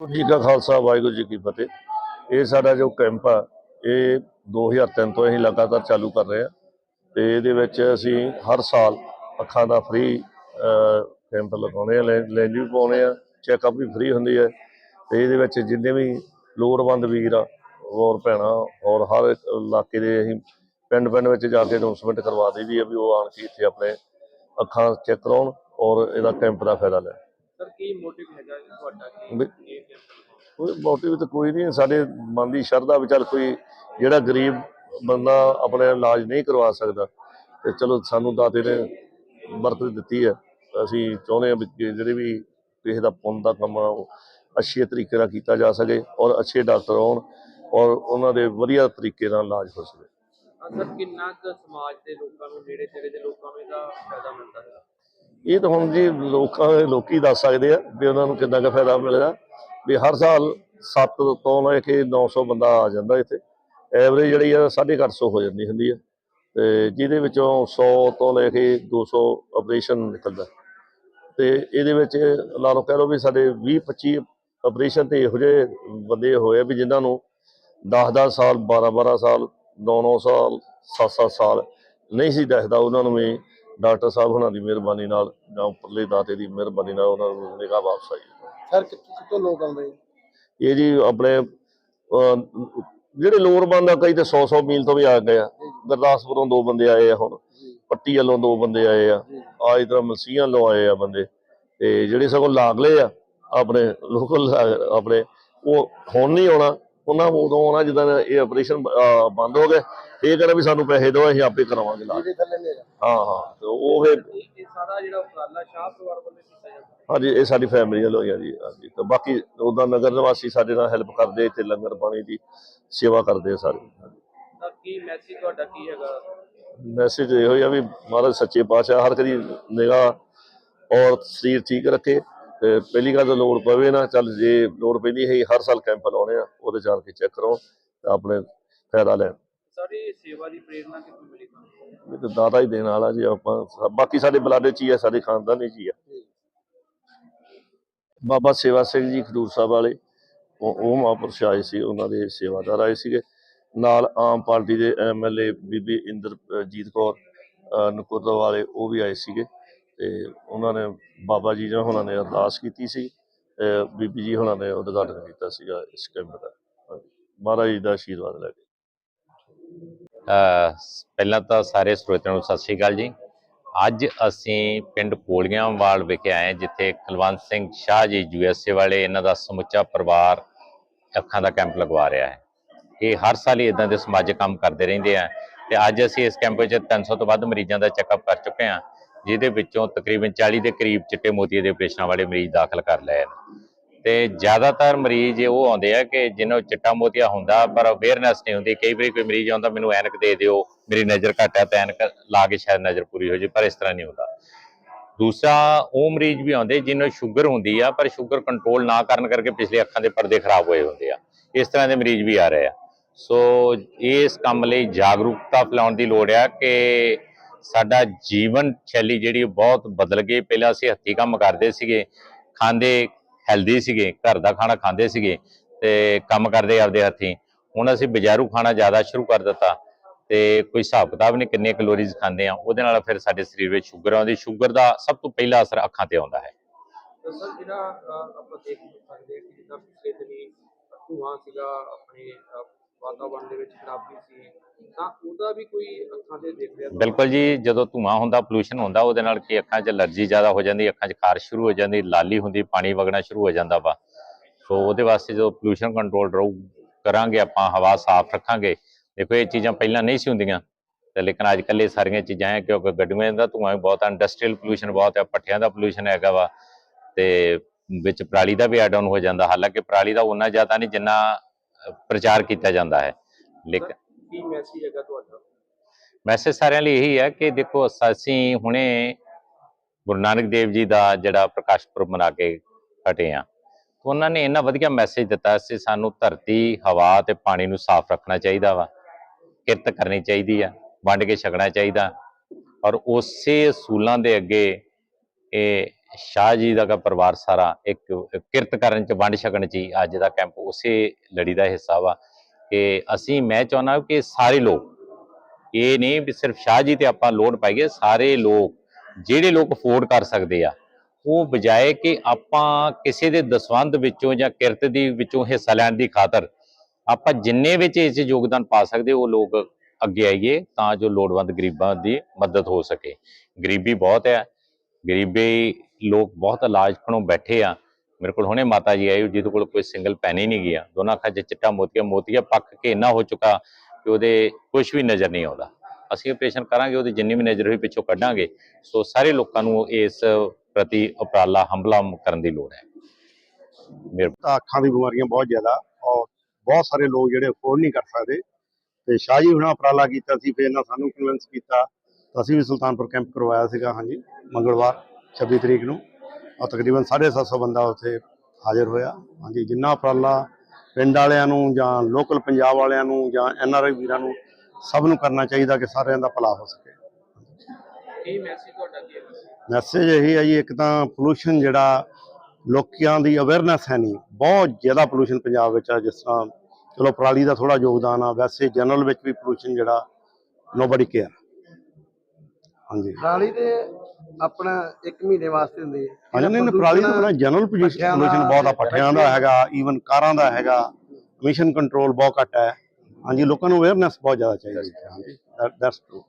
ਵਾਹਿਗੁਰੂ ਜੀ ਕਾ ਖਾਲਸਾ, ਵਾਹਿਗੁਰੂ ਜੀ ਕੀ ਫਤਿਹ। ਇਹ ਸਾਡਾ ਜੋ ਕੈਂਪ ਆ, ਇਹ 2003 ਤੋਂ ਅਸੀਂ ਲਗਾਤਾਰ ਚਾਲੂ ਕਰ ਰਹੇ ਆ। ਤੇ ਇਹਦੇ ਵਿੱਚ ਅਸੀਂ ਹਰ ਸਾਲ ਅੱਖਾਂ ਦਾ ਫ੍ਰੀ ਕੈਂਪ ਲਗਾਉਣੇ ਆ ਲੈਂਜ ਵੀ ਪਾਉਂਦੇ ਆ ਚੈੱਕਅਪ ਵੀ ਫ੍ਰੀ ਹੁੰਦੀ ਹੈ ਤੇ ਇਹਦੇ ਵਿੱਚ ਜਿੰਨੇ ਵੀ ਲੋੜਵੰਦ ਵੀਰ ਆ ਔਰ ਭੈਣਾਂ ਔਰ ਹਰ ਇੱਕ ਇਲਾਕੇ ਦੇ ਅਸੀਂ ਪਿੰਡ ਪਿੰਡ ਵਿੱਚ ਜਾ ਕੇ ਅਨਾਉਂਸਮੈਂਟ ਕਰਵਾ ਦੇ ਵੀ ਆ ਵੀ ਉਹ ਆਣ ਕੇ ਇੱਥੇ ਆਪਣੇ ਅੱਖਾਂ ਚੈੱਕ ਕਰਾਉਣ ਔਰ ਇਹਦਾ ਕੈਂਪ ਦਾ ਫਾਇਦਾ ਲੈਣ। ਸਰ ਕੀ ਮੋਟਿਵ ਹੈਗਾ ਜੀ ਤੁਹਾਡਾ? ਕਿ ਵੀ- ਇਹ camp ਕੋਈ ਮੋਟਿਵ ਤਾਂ ਕੋਈ ਨਹੀਂ ਸਾਡੇ ਮਨ ਦੀ ਸ਼ਰਧਾ ਵੀ ਚੱਲ ਕੋਈ ਜਿਹੜਾ ਗਰੀਬ ਬੰਦਾ ਆਪਣੇ ਇਲਾਜ ਨਹੀਂ ਕਰਵਾ ਸਕਦਾ ਤੇ ਚਲੋ ਸਾਨੂੰ ਦਾਤੇ ਨੇ ਬਰਕਤ ਦਿੱਤੀ ਹੈ। ਅਸੀਂ ਚਾਹੁੰਦੇ ਹਾਂ ਵੀ ਕਿ ਜਿਹੜੇ ਵੀ ਕਿਸੇ ਦਾ ਪੁੰਨ ਦਾ ਕੰਮ ਆ ਉਹ ਅੱਛੇ ਤਰੀਕੇ ਨਾਲ ਕੀਤਾ ਜਾ ਸਕੇ ਔਰ ਅੱਛੇ ਡਾਕਟਰ ਆਉਣ ਔਰ ਉਹਨਾਂ ਦੇ ਵਧੀਆ ਤਰੀਕੇ ਨਾਲ ਇਲਾਜ ਹੋ ਸਕੇ। ਅਹ ਸਰ ਕਿੰਨਾ ਕੁ ਸਮਾਜ ਦੇ ਲੋਕਾਂ ਨੂੰ ਨੇੜੇ ਤੇੜੇ ਦੇ ਲੋਕਾਂ ਨੂੰ ਇਹਦਾ ਫਾਇਦਾ ਮਿਲਦਾ ਹੈ ਇਹ ਤਾਂ ਹੁਣ ਜੀ ਲੋਕਾਂ ਦੇ ਲੋਕੀ ਦੱਸ ਸਕਦੇ ਆ ਵੀ ਉਹਨਾਂ ਨੂੰ ਕਿੰਨਾ ਕੁ ਫਾਇਦਾ ਮਿਲਦਾ ਵੀ ਹਰ ਸਾਲ 7 ਤੋਂ ਲੈ ਕੇ 900 ਬੰਦਾ ਆ ਜਾਂਦਾ ਇੱਥੇ। ਐਵਰੇਜ ਜਿਹੜੀ ਆ 850 ਹੋ ਜਾਂਦੀ ਹੁੰਦੀ ਹੈ ਤੇ ਜਿਹਦੇ ਵਿੱਚੋਂ 100 ਤੋਂ ਲੈ ਕੇ 200 ਆਪਰੇਸ਼ਨ ਨਿਕਲਦਾ। ਤੇ ਇਹਦੇ ਵਿੱਚ ਲਾ ਲਓ, ਕਹਿ ਲਓ ਵੀ ਸਾਡੇ 20 25 ਆਪਰੇਸ਼ਨ ਤੇ ਇਹੋ ਜਿਹੇ ਬੰਦੇ ਹੋਏ ਆ ਵੀ ਜਿਨ੍ਹਾਂ ਨੂੰ 10-10 ਸਾਲ 12-12 ਸਾਲ 9-9 ਸਾਲ 7-7 ਸਾਲ ਨਹੀਂ ਸੀ ਦੱਸਦਾ ਉਹਨਾਂ ਨੂੰ ਵੀ ਡਾਕਟਰ ਸਾਹਿਬ ਉਹਨਾਂ ਦੀ ਮਿਹਰਬਾਨੀ ਨਾਲ ਜਾਂ ਉੱਪਰਲੇ ਦਾਤੇ ਦੀ ਮਿਹਰਬਾਨੀ ਨਾਲ ਉਹਨਾਂ ਨੂੰ ਨਿਗਾਹ ਵਾਪਸ ਆਈ ਸਰ ਕਿੱਥੋਂ ਕਿੱਥੋਂ ਲੋਕ ਆਉਂਦੇ? ਇਹ ਜੀ ਆਪਣੇ ਜਿਹੜੇ ਲੋੜਵੰਦ ਆ ਕਈ ਤੇ 100 100 ਮੀਲ ਤੋਂ ਵੀ ਆ ਗਏ ਆ। ਗੁਰਦਾਸਪੁਰੋਂ ਦੋ ਬੰਦੇ ਆਏ ਆ ਹੁਣ। ਪੱਟੀ ਵੱਲੋਂ ਦੋ ਬੰਦੇ ਆਏ ਆ। ਆ ਇਧਰ ਮਸੀਹਾਂ ਵੱਲੋਂ ਆਏ ਆ ਬੰਦੇ। ਤੇ ਜਿਹੜੇ ਸਗੋਂ ਲਾਗਲੇ ਆ ਆਪਣੇ ਲੋਕਲ ਆਪਣੇ ਉਹ ਹੁਣ ਨਹੀਂ ਆਉਣਾ। ਉਹਨਾਂ ਉਦੋਂ ਆਉਣਾ ਜਦੋਂ ਇਹ ਆਪਰੇਸ਼ਨ ਬੰਦ ਹੋ ਗਏ। ਇਹ ਕਹਿੰਦਾ ਵੀ ਸਾਨੂੰ ਪੈਸੇ ਦਿਓ ਅਸੀਂ ਆਪੇ ਕਰਾਵਾਂਗੇ ਇਲਾਜ। ਹਾਂ ਹਾਂ ਤੇ ਉਹ ਇਹ ਇਹ ਸਾਰਾ ਜਿਹੜਾ ਉਪਰਾਲਾ ਸ਼ਾਹ ਪਰਿਵਾਰ ਵੱਲੋਂ ਕੀਤਾ ਜਾਂਦਾ। ਹਾਂਜੀ ਇਹ ਸਾਡੀ ਫੈਮਿਲੀ ਵੱਲੋਂ ਹੀ ਆ ਜੀ ਹਾਂਜੀ। ਤੇ ਬਾਕੀ ਉਹਦਾ ਨਗਰ ਨਿਵਾਸੀ ਸਾਡੇ ਨਾਲ ਹੈਲਪ ਕਰਦੇ ਇੱਥੇ ਲੰਗਰ ਪਾਣੀ ਦੀ ਸੇਵਾ ਕਰਦੇ ਆ ਸਾਰੇ। ਤਾਂ ਕੀ ਮੈਸੇਜ ਤੁਹਾਡਾ ਕੀ ਹੈਗਾ? ਮੈਸੇਜ ਇਹੋ ਹੀ ਆ ਵੀ ਮਹਾਰਾਜ ਸੱਚੇ ਪਾਤਸ਼ਾਹ ਹਰ ਕਦੀ ਨਿਗਾਹ ਔਰ ਸਰੀਰ ਠੀਕ ਰੱਖੇ ਤੇ ਪਹਿਲੀ ਗੱਲ ਤਾਂ ਲੋੜ ਪਵੇ ਨਾ ਚੱਲ ਜੇ ਲੋੜ ਪੈਂਦੀ ਹੈ ਹਰ ਸਾਲ ਕੈਂਪ ਲਾਉਣੇ ਆ ਉਹਦੇ ਜਾਣ ਕੇ ਚੈੱਕ ਕਰੋ ਤੇ ਆਪਣੇ ਫਾਇਦਾ ਲੈਣ। ਸਾਰੀ ਸੇਵਾ ਦੀ ਪ੍ਰੇਰਣਾ ਕਿੱਥੋਂ ਮਿਲੀ ਤੁਹਾਨੂੰ? ਇਹ ਤਾਂ ਦਾਦਾ ਹੀ ਦੇਣ ਵਾਲਾ ਜੀ ਆਪਾਂ। ਬਾਕੀ ਸਾਡੇ ਬਲਾਡੇ ਚ ਹੀ ਆ ਸਾਡੇ ਖਾਨਦਾਨੀ ਚ ਹੀ ਆ। ਬਾਬਾ ਸੇਵਾ ਸਿੰਘ ਜੀ ਖਡੂਰ ਸਾਹਿਬ ਵਾਲੇ ਉਹ ਉਹ ਮਹਾਂਪੁਰਸ਼ ਆਏ ਸੀ ਉਹਨਾਂ ਦੇ ਸੇਵਾਦਾਰ ਆਏ ਸੀਗੇ। ਨਾਲ ਆਮ ਪਾਰਟੀ ਦੇ ਐਮਐਲਏ ਬੀਬੀ ਇੰਦਰਜੀਤ ਕੌਰ ਅਹ ਨਕੁਰਦਾ ਵਾਲੇ ਉਹ ਵੀ ਆਏ ਸੀਗੇ। ਤੇ ਉਹਨਾਂ ਨੇ ਬਾਬਾ ਜੀ ਨੇ ਉਹਨਾਂ ਨੇ ਅਰਦਾਸ ਕੀਤੀ ਸੀ। ਅਹ ਬੀਬੀ ਜੀ ਉਹਨਾਂ ਨੇ ਉਦਘਾਟਨ ਕੀਤਾ ਸੀਗਾ ਇਸ ਕੈਂਪ ਦਾ। ਹਾਂਜੀ। ਮਹਾਰਾਜ ਜੀ ਦਾ ਆਸ਼ੀਰਵਾਦ ਲੈ ਕੇ। ਪਹਿਲਾਂ ਤਾਂ ਸਾਰੇ ਸਰੋਤਿਆਂ ਨੂੰ ਸਤਿ ਸ਼੍ਰੀ ਅਕਾਲ ਜੀ। ਅੱਜ ਅਸੀਂ ਪਿੰਡ ਪੋਲੀਆਂਵਾਲ ਵਿਖੇ ਆਏ ਜਿੱਥੇ ਕੁਲਵੰਤ ਸਿੰਘ ਸ਼ਾਹ ਜੀ ਯੂਐਸਏ ਵਾਲੇ ਇਹਨਾਂ ਦਾ ਸਮੁੱਚਾ ਪਰਿਵਾਰ ਅੱਖਾਂ ਦਾ ਕੈਂਪ ਲਗਵਾ ਰਿਹਾ ਹੈ। ਇਹ ਹਰ ਸਾਲ ਹੀ ਇਦਾਂ ਦੇ ਸਮਾਜਿਕ ਕੰਮ ਕਰਦੇ ਰਹਿੰਦੇ ਆ ਤੇ ਅੱਜ ਅਸੀਂ ਇਸ ਕੈਂਪ ਵਿੱਚ 300 ਤੋਂ ਵੱਧ ਮਰੀਜ਼ਾਂ ਦਾ ਚੈੱਕਅਪ ਕਰ ਚੁੱਕੇ ਹਾਂ, ਜਿਹਦੇ ਵਿੱਚੋਂ ਤਕਰੀਬਨ 40 ਦੇ ਕਰੀਬ ਚਿੱਟੇ ਮੋਤੀਏ ਦੇ ਆਪਰੇਸ਼ਨਾਂ ਵਾਲੇ ਮਰੀਜ਼ ਦਾਖਲ ਕਰ ਲਏ ਨੇ। ਤੇ ਜ਼ਿਆਦਾਤਰ ਮਰੀਜ਼ ਉਹ ਆਉਂਦੇ ਆ ਕਿ ਜਿਹਨਾਂ ਚਿੱਟਾ ਮੋਤੀਆ ਹੁੰਦਾ, ਪਰ ਅਵੇਅਰਨੈਸ ਨਹੀਂ ਹੁੰਦੀ। ਕਈ ਵਾਰੀ ਕੋਈ ਮਰੀਜ਼ ਆਉਂਦਾ, ਮੈਨੂੰ ਐਨਕ ਦੇ ਦਿਓ, ਮੇਰੀ ਨਜ਼ਰ ਘੱਟ ਹੈ ਤਾਂ ਐਨਕ ਲਾ ਕੇ ਸ਼ਾਇਦ ਨਜ਼ਰ ਪੂਰੀ ਹੋ ਜੇ, ਪਰ ਇਸ ਤਰ੍ਹਾਂ ਨਹੀਂ ਹੁੰਦਾ। ਦੂਸਰਾ, ਉਹ ਮਰੀਜ਼ ਵੀ ਆਉਂਦੇ ਜਿਹਨਾਂ ਸ਼ੂਗਰ ਹੁੰਦੀ ਆ, ਪਰ ਸ਼ੂਗਰ ਕੰਟਰੋਲ ਨਾ ਕਰਨ ਕਰਕੇ ਪਿਛਲੇ ਅੱਖਾਂ ਦੇ ਪਰਦੇ ਖਰਾਬ ਹੋਏ ਹੁੰਦੇ ਆ। ਇਸ ਤਰ੍ਹਾਂ ਦੇ ਮਰੀਜ਼ ਵੀ ਆ ਰਹੇ ਆ। ਸੋ, ਇਸ ਕੰਮ ਲਈ ਜਾਗਰੂਕਤਾ ਫੈਲਾਉਣ ਦੀ ਲੋੜ ਆ ਕਿ ਸਾਡਾ ਜੀਵਨ ਸ਼ੈਲੀ ਜਿਹੜੀ ਉਹ ਬਹੁਤ ਬਦਲ ਗਈ। ਪਹਿਲਾਂ ਅਸੀਂ ਹੱਥੀਂ ਕੰਮ ਕਰਦੇ ਸੀਗੇ, ਖਾਂਦੇ ਹੈਲਦੀ ਸੀਗੇ, ਘਰ ਦਾ ਖਾਣਾ ਖਾਂਦੇ ਸੀਗੇ ਤੇ ਕੰਮ ਕਰਦੇ ਆਪਦੇ ਹੱਥੀਂ। ਹੁਣ ਅਸੀਂ ਬਾਜ਼ਾਰੂ ਖਾਣਾ ਜ਼ਿਆਦਾ ਸ਼ੁਰੂ ਕਰ ਦਿੱਤਾ ਤੇ ਕੋਈ ਹਿਸਾਬ ਕਿਤਾਬ ਨਹੀਂ ਕਿੰਨੇ ਕੈਲੋਰੀਜ਼ ਖਾਂਦੇ ਆ ਉਹਦੇ ਨਾਲ ਫਿਰ ਸਾਡੇ ਸਰੀਰ ਵਿੱਚ ਸ਼ੂਗਰ ਆਉਂਦੀ ਸ਼ੂਗਰ ਦਾ ਸਭ ਤੋਂ ਪਹਿਲਾ ਅਸਰ ਅੱਖਾਂ ਤੇ ਆਉਂਦਾ ਹੈ। ਸਰ ਜਿਹੜਾ ਆਪਾਂ ਦੇਖ ਸਕਦੇ ਕਿ ਜਿੱਦਾਂ ਪਿਛਲੇ ਦਿਨੀ ਧੂਆਂ ਸੀਗਾ, ਆਪਣੇ ਵਾਤਾਵਰਣ ਦੇ ਵਿੱਚ ਖਰਾਬੀ ਸੀ, ਤਾਂ ਉਹਦਾ ਵੀ ਕੋਈ ਅੱਖਾਂ ਤੇ ਦੇਖ ਰਿਹਾ ਬਿਲਕੁਲ ਜੀ, ਜਦੋਂ ਧੂਆਂ ਹੁੰਦਾ ਪੋਲੂਸ਼ਨ ਹੁੰਦਾ, ਉਹਦੇ ਨਾਲ ਕੀ ਅੱਖਾਂ 'ਚ ਅਲਰਜੀ ਜ਼ਿਆਦਾ ਹੋ ਜਾਂਦੀ, ਅੱਖਾਂ 'ਚ ਖਾਰਸ਼ ਸ਼ੁਰੂ ਹੋ ਜਾਂਦੀ, ਲਾਲੀ ਹੁੰਦੀ, ਪਾਣੀ ਵਗਣਾ ਸ਼ੁਰੂ ਹੋ ਜਾਂਦਾ ਵਾ। ਸੋ ਉਹਦੇ ਵਾਸਤੇ ਜਦੋਂ ਪੋਲੂਸ਼ਨ ਕੰਟਰੋਲ ਰਹੂ, ਕਰਾਂਗੇ ਆਪਾਂ, ਹਵਾ ਸਾਫ਼ ਰੱਖਾਂਗੇ। ਦੇਖੋ, ਇਹ ਚੀਜ਼ਾਂ ਪਹਿਲਾਂ ਨਹੀਂ ਸੀ ਹੁੰਦੀਆਂ, ਤੇ ਲੇਕਿਨ ਅੱਜ ਕੱਲ੍ਹ ਇਹ ਸਾਰੀਆਂ ਚੀਜ਼ਾਂ ਹੈ, ਕਿਉਂਕਿ ਗੱਡੀਆਂ ਦਾ ਧੂਆਂ ਵੀ ਬਹੁਤ ਹੈ ਇੰਡਸਟਰੀਅਲ ਪੋਲੂਸ਼ਨ ਬਹੁਤ ਹੈ ਪੱਠਿਆਂ ਦਾ ਪੋਲੂਸ਼ਨ ਹੈਗਾ ਵਾ, ਤੇ ਵਿੱਚ ਪਰਾਲੀ ਦਾ ਵੀ ਐਡ ਆਨ ਹੋ ਜਾਂਦਾ। ਹਾਲਾਂਕਿ ਪਰਾਲੀ ਦਾ ਉਨਾ ਜ਼ਿਆਦਾ ਨਹੀਂ, ਜਿੰਨਾ ਪ੍ਰਚਾਰ ਕੀਤਾ ਜਾਂਦਾ ਹੈ। ਲੇਕਿਨ ਕੀ ਮੈਸੇਜ ਹੈਗਾ ਤੁਹਾਡਾ? ਮੈਸੇਜ ਸਾਰਿਆਂ ਲਈ ਇਹੀ ਹੈ ਕਿ ਦੇਖੋ ਅਸੀਂ ਹੁਣੇ ਗੁਰੂ ਨਾਨਕ ਦੇਵ ਜੀ ਦਾ ਜਿਹੜਾ ਪ੍ਰਕਾਸ਼ ਪੁਰਬ ਮਨਾ ਕੇ ਹਟੇ ਆ ਉਹਨਾਂ ਨੇ ਇੰਨਾ ਵਧੀਆ ਮੈਸੇਜ ਦਿੱਤਾ ਸੀ ਸਾਨੂੰ ਧਰਤੀ ਹਵਾ ਤੇ ਪਾਣੀ ਨੂੰ ਸਾਫ਼ ਰੱਖਣਾ ਚਾਹੀਦਾ ਵਾ। ਕਿਰਤ ਕਰਨੀ ਚਾਹੀਦੀ ਆ ਵੰਡ ਕੇ ਛਕਣਾ ਚਾਹੀਦਾ। ਔਰ ਉਸੇ ਅਸੂਲਾਂ ਦੇ ਅੱਗੇ ਇਹ ਸ਼ਾਹ ਜੀ ਦਾ ਪਰਿਵਾਰ ਸਾਰਾ ਇੱਕ ਕਿਰਤ ਕਰਨ ਚ ਵੰਡ ਛਕਣ ਚ ਹੀ ਅੱਜ ਦਾ ਕੈਂਪ ਉਸੇ ਲੜੀ ਦਾ ਹਿੱਸਾ ਵਾ ਕਿ ਅਸੀਂ, ਮੈਂ ਚਾਹੁੰਦਾ ਕਿ ਸਾਰੇ ਲੋਕ, ਇਹ ਨਹੀਂ ਵੀ ਸਿਰਫ ਸ਼ਾਹ ਜੀ ਤੇ ਆਪਾਂ ਲੋਡ ਪਾਈਏ ਸਾਰੇ ਲੋਕ, ਜਿਹੜੇ ਲੋਕ ਅਫੋਰਡ ਕਰ ਸਕਦੇ ਆ, ਉਹ ਬਜਾਏ ਕਿ ਆਪਾਂ ਕਿਸੇ ਦੇ ਦਸਵੰਧ ਵਿੱਚੋਂ ਜਾਂ ਕਿਰਤ ਦੀ ਵਿੱਚੋਂ ਹਿੱਸਾ ਲੈਣ ਦੀ ਖਾਤਰ ਆਪਾਂ ਜਿੰਨੇ ਵਿੱਚ ਇਸ 'ਚ ਯੋਗਦਾਨ ਪਾ ਸਕਦੇ, ਉਹ ਲੋਕ ਅੱਗੇ ਆਈਏ ਤਾਂ ਜੋ ਲੋੜਵੰਦ ਗਰੀਬਾਂ ਦੀ ਮਦਦ ਹੋ ਸਕੇ। ਗਰੀਬੀ ਬਹੁਤ ਹੈ, ਗਰੀਬੀ ਲੋਕ ਬਹੁਤ ਇਲਾਜ ਖਣੋਂ ਬੈਠੇ ਆ। ਮੇਰੇ ਕੋਲ ਹੁਣੇ ਮਾਤਾ ਜੀ ਆਏ, ਜਿਹਦੇ ਕੋਲ ਕੋਈ ਸਿੰਗਲ ਪੈਨ ਹੀ ਨਹੀਂ ਗਿਆ। ਦੋਨਾਂ ਅੱਖਾਂ 'ਚ ਚਿੱਟਾ ਮੋਤੀਆ ਮੋਤੀਆ ਪੱਕ ਕੇ ਇੰਨਾ ਹੋ ਚੁੱਕਾ ਕਿ ਉਹਦੇ ਕੁਝ ਵੀ ਨਜ਼ਰ ਨਹੀਂ ਆਉਂਦਾ। ਅਸੀਂ ਆਪਰੇਸ਼ਨ ਕਰਾਂਗੇ, ਉਹਦੀ ਜਿੰਨੀ ਵੀ ਨਜ਼ਰ ਹੋਈ ਪਿੱਛੋਂ ਕੱਢਾਂਗੇ। ਸੋ ਸਾਰੇ ਲੋਕਾਂ ਨੂੰ ਇਸ ਪ੍ਰਤੀ ਉਪਰਾਲਾ, ਹਮਲਾ ਕਰਨ ਦੀ ਲੋੜ ਹੈ। ਮੇਰੇ ਅੱਖਾਂ ਦੀ ਬਿਮਾਰੀਆਂ ਬਹੁਤ ਜ਼ਿਆਦਾ ਔਰ ਬਹੁਤ ਸਾਰੇ ਲੋਕ ਜਿਹੜੇ ਅਫੋਰਡ ਨਹੀਂ ਕਰ ਸਕਦੇ। ਤੇ ਸ਼ਾਹ ਜੀ ਹੁਣਾਂ ਉਪਰਾਲਾ ਕੀਤਾ ਸੀ, ਫਿਰ ਇਹਨਾਂ ਸਾਨੂੰ ਕਨਵਿੰਸ ਕੀਤਾ। ਅਸੀਂ ਵੀ ਸੁਲਤਾਨਪੁਰ ਕੈਂਪ ਕਰਵਾਇਆ ਸੀਗਾ, ਹਾਂਜੀ, ਮੰਗਲਵਾਰ। 26 ਤਰੀਕ ਨੂੰ। ਔਰ ਤਕਰੀਬਨ 750 ਬੰਦਾ ਉੱਥੇ ਹਾਜ਼ਰ ਹੋਇਆ। ਹਾਂਜੀ ਜਿੰਨਾ ਉਪਰਾਲਾ ਪਿੰਡ ਵਾਲਿਆਂ ਨੂੰ ਜਾਂ ਲੋਕਲ ਪੰਜਾਬ ਵਾਲਿਆਂ ਨੂੰ ਜਾਂ ਐਨ ਆਰ ਆਈ ਵੀਰਾਂ ਨੂੰ ਸਭ ਨੂੰ ਕਰਨਾ ਚਾਹੀਦਾ ਕਿ ਸਾਰਿਆਂ ਦਾ ਭਲਾ ਹੋ ਸਕੇ। ਕੀ ਮੈਸੇਜ ਤੁਹਾਡਾ ਕੀ ਹੈ? ਮੈਸੇਜ ਇਹੀ ਹੈ ਜੀ ਇੱਕ ਤਾਂ ਪੋਲੂਸ਼ਨ ਜਿਹੜਾ ਲੋਕਾਂ ਦੀ ਅਵੇਅਰਨੈਸ ਹੈ ਨਹੀਂ। ਬਹੁਤ ਜ਼ਿਆਦਾ ਪੋਲੂਸ਼ਨ ਪੰਜਾਬ ਵਿੱਚ ਆ ਜਿਸ ਤਰ੍ਹਾਂ ਚਲੋ ਪਰਾਲੀ ਦਾ ਥੋੜਾ ਯੋਗਦਾਨ ਆ ਵੈਸੇ ਜਨਰਲ ਵਿੱਚ ਵੀ ਪੋਲੂਸ਼ਨ ਜਿਹੜਾ ਨੋਬਡੀ ਕੇਅਰ ਹਾਂਜੀ। ਪਰਾਲੀ ਤੇ ਆਪਣਾ 1 ਮਹੀਨੇ ਵਾਸਤੇ ਹੁੰਦੀ ਹੈ। ਹਾਂਜੀ ਨਹੀਂ ਪਰਾਲੀ ਦਾ ਬੜਾ ਜਨਰਲ ਪੋਲੂਸ਼ਨ ਬਹੁਤ ਆ ਪੱਠਿਆਂ ਦਾ ਹੈਗਾ ਈਵਨ ਕਾਰਾਂ ਦਾ ਹੈਗਾ ਮਿਸ਼ਨ ਕੰਟਰੋਲ ਬਹੁਤ ਘੱਟ ਹੈ। ਹਾਂਜੀ ਲੋਕਾਂ ਨੂੰ ਅਵੇਅਰਨੈਸ ਬਹੁਤ ਜ਼ਿਆਦਾ ਚਾਹੀਦੀ ਹੈ ਹਾਂਜੀ ਦੈਟਸ ਟਰੂ